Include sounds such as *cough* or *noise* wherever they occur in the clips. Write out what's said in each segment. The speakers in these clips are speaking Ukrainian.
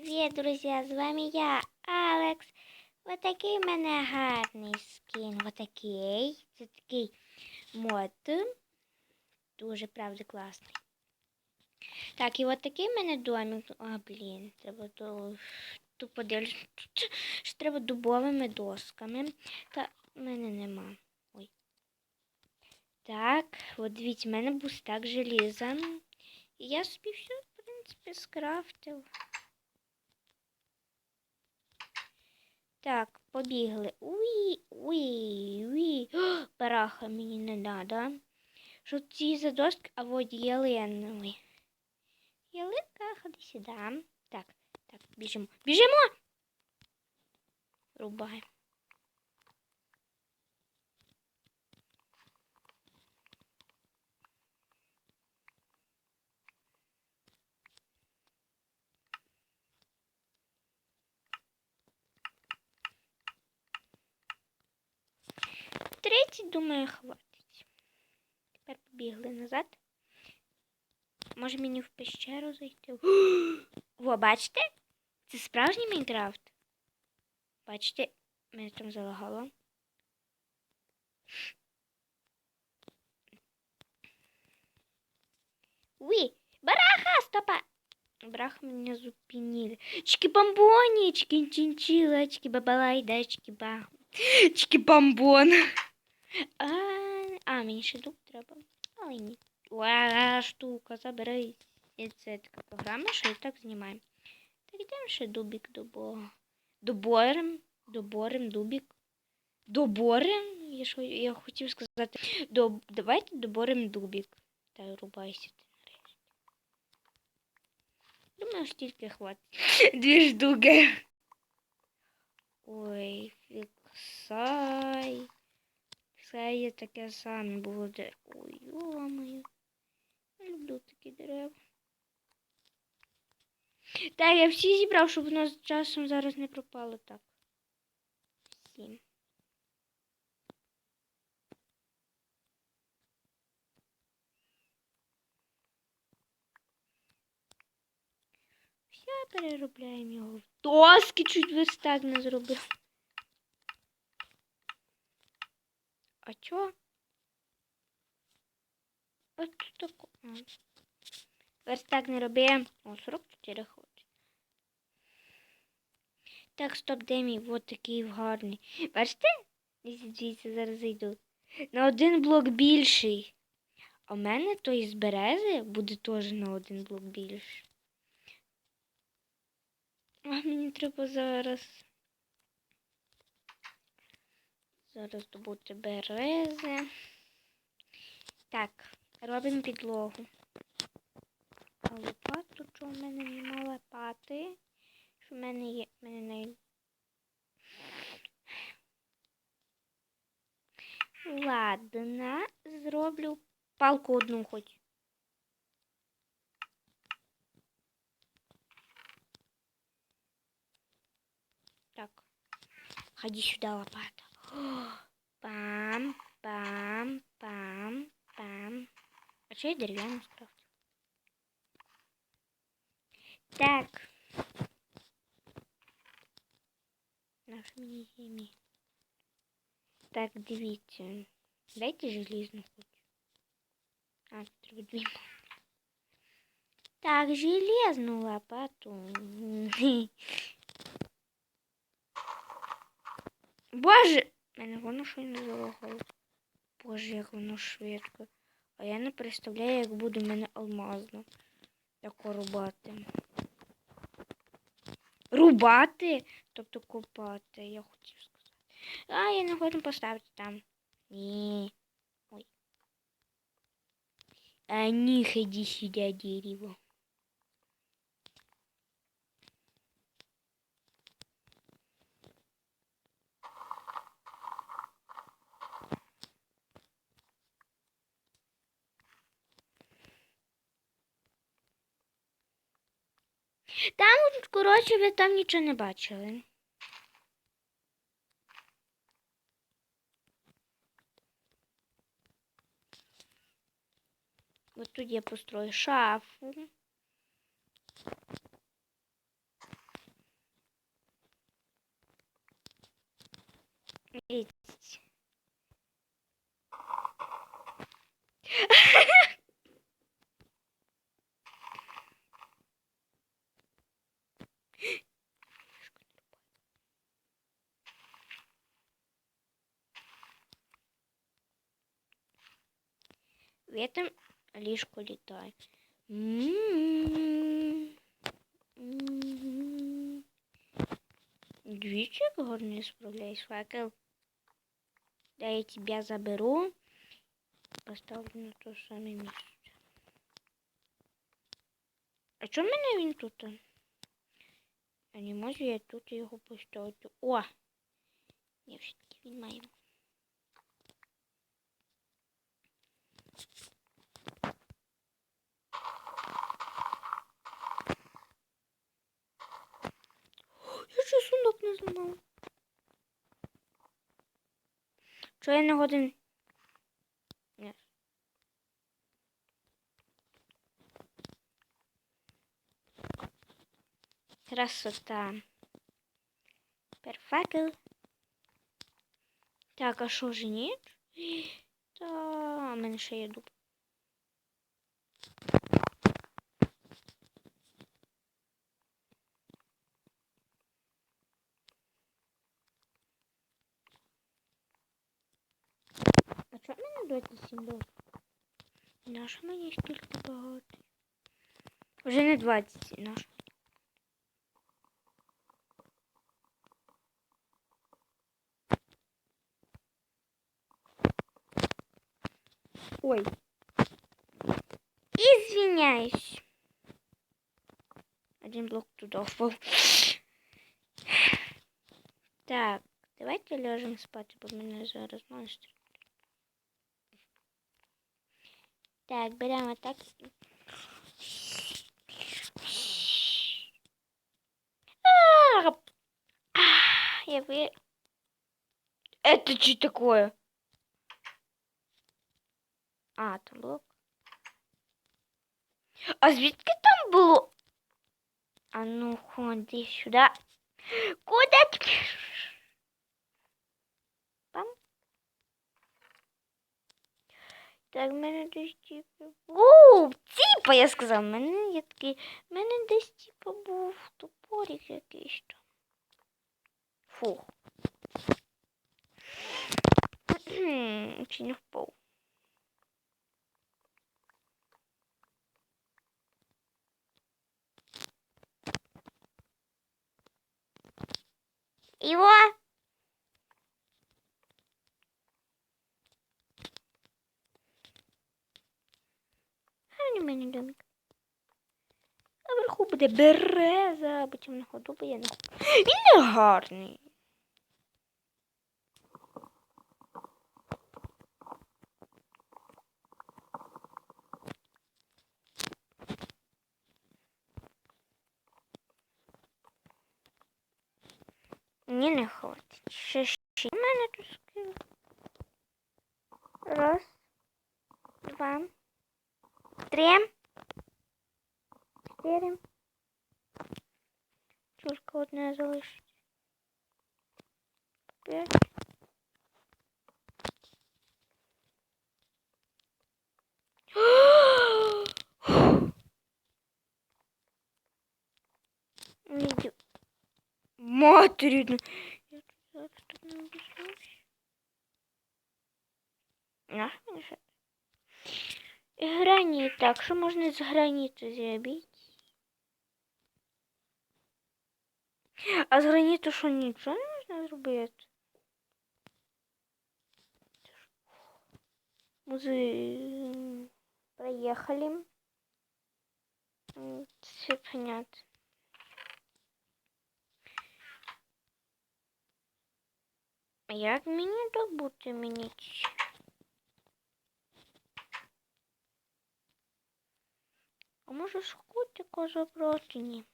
Привіт, друзі! З вами я, Алекс. Отакий в мене гарний скін. Отакий. Це такий мод. Дуже правда класний. Так, і от такий в мене домик. А, блін, треба то тут подивлюсь. Ж треба дубовими досками. Та в мене нема. Ой. Так, от дивіться, в мене був стак желіза. І я собі все, в принципі, скрафтив. Так, побігли. Уй, уй, уй. *gasps* Параха мені не надо. Що ці задоски, а от ялинові. Ялинка, ходи сюди. Так, так, біжимо. Біжимо! Рубай. Думаю, хватить. Тепер побігли назад. Може мені в пещеру зайти? *gasps* Во, бачите? Це справжній Майнкрафт. Бачите, мене там залагало. Уй, бараха, стопа! Браха меня зупинили. Чики-бомбони, чики-чинчила, чики-бабалай, да, чики-ба. *gasps* Чики-бомбон. А, а, мені ще дуб треба. Але ні. Уа, штука, забери. І це така програма, що і так знімаємо. Так йдемо ще дубік добо. Доборем, доборем, дубік. Доборем? Я, що, я хотів сказати. До, давайте доборем дубік. Та рубайся ти нарешті. Думаю, стільки хватить. *laughs* Дві штуки. Ой, фіксай. Таке саме було де. Ой, йо-моє. Я люблю такі дерева. Так, я всі зібрав, щоб воно з часом зараз не пропало так. Всім. Все, переробляємо його в доски, чуть верстак не зробив. А чо? От тако. А. Верстак не робимо. О, 44 хоч. Так, стоп, де мій? Вот такий гарний. Бачите? Дивіться, зараз зайду. На один блок більший. А в мене той з берези буде теж на один блок більший. А мені треба зараз. Зараз добути берези. Так, робимо підлогу. А лопату, що в мене нема лопати? Що в мене є. В мене не... Ладно, зроблю палку одну хоч. Так. Ходи сюда, лопата. Пам, пам, пам, пам. А что я деревянную скрафтил? Так. Наш мені зімі. Так, дивіться. Дайте желізну хоч. А, тут треба дві. Так, железну лопату. *laughs* Боже! Мене воно щойно залагало. Боже, як воно швидко. А я не представляю, як буде в мене алмазно. Тако рубати. Рубати? Тобто копати, я хотів сказати. А, я не хочу поставити там. Ні. Ой. А ні, ходи сюди, дерево. коротше, ви там нічого не бачили. Ось тут я построю шафу. І... Ветом ліжко літає. М. М. Двічі як гарно факел. Да я тебя заберу. Поставлю на то саме місце. А чому в мене він тут? А не можу я тут його поставити. О! Ні, все-таки він має. Я ще сундук не зламав. Чого я не годин? Ні. Красота. Перфекл. Так, а що ж ні? Та, мене ще є дуб. Чого в мене 27 дуб? Нащо мені стільки багато? Вже не 20, нащо? Ой. Извиняюсь. Один блок туда упал. Так, давайте ляжем спать, бо мене зараз монстр. Так, беремо так. А, а, Я вы... Это что такое? А, там блок. А звідки там було? А ну ходи сюди. Куди Так, в мене десь типа. У, типа, я сказав, мене є такий. В мене десь типа був топорик якийсь там. Фух. Чи не впав? Его. Гарний в мене домик. А вверху буде береза, потім буде на ходу. Він не гарний. Мені не хватить. Ще ще в мене тут скину. Раз, два, три, чотири. Чурка одна залишить. П'ять. Іди. Материна. Я тут зараз так не обізвався. Наш мені ще? Граніт. Так, що можна з граніту зробити? А з граніту що нічого не можна зробити? Музи... Проехали. М, Все понятно. А Як мені добути мені? ці? А може ж котика забрати? Ні.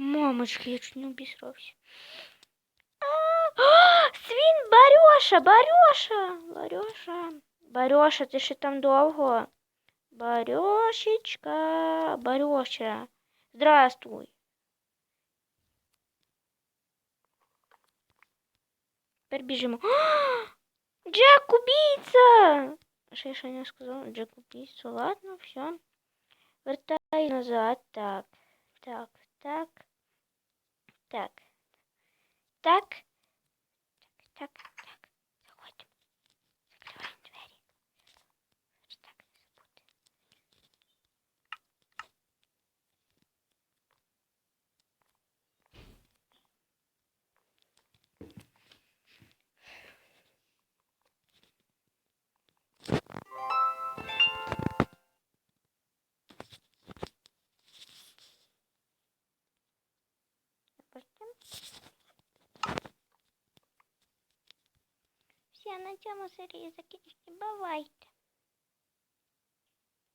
Мамочки, я чуть не обісрався. А, а, Свін, Барюша, Барюша, Барюша. Барюша, ти ще там довго? Барюшечка, Барюша. Здравствуй. Тепер біжимо. Джек, убійця! Що не сказала? Джек убійця. Ладно, все. Вертай назад. Так, так. Так. Так. Так, так, так. Заходимо. Закриваємо двері. Ось Так, не забудьте. Допустим. Все, на цьому серії закінчити. Бувайте.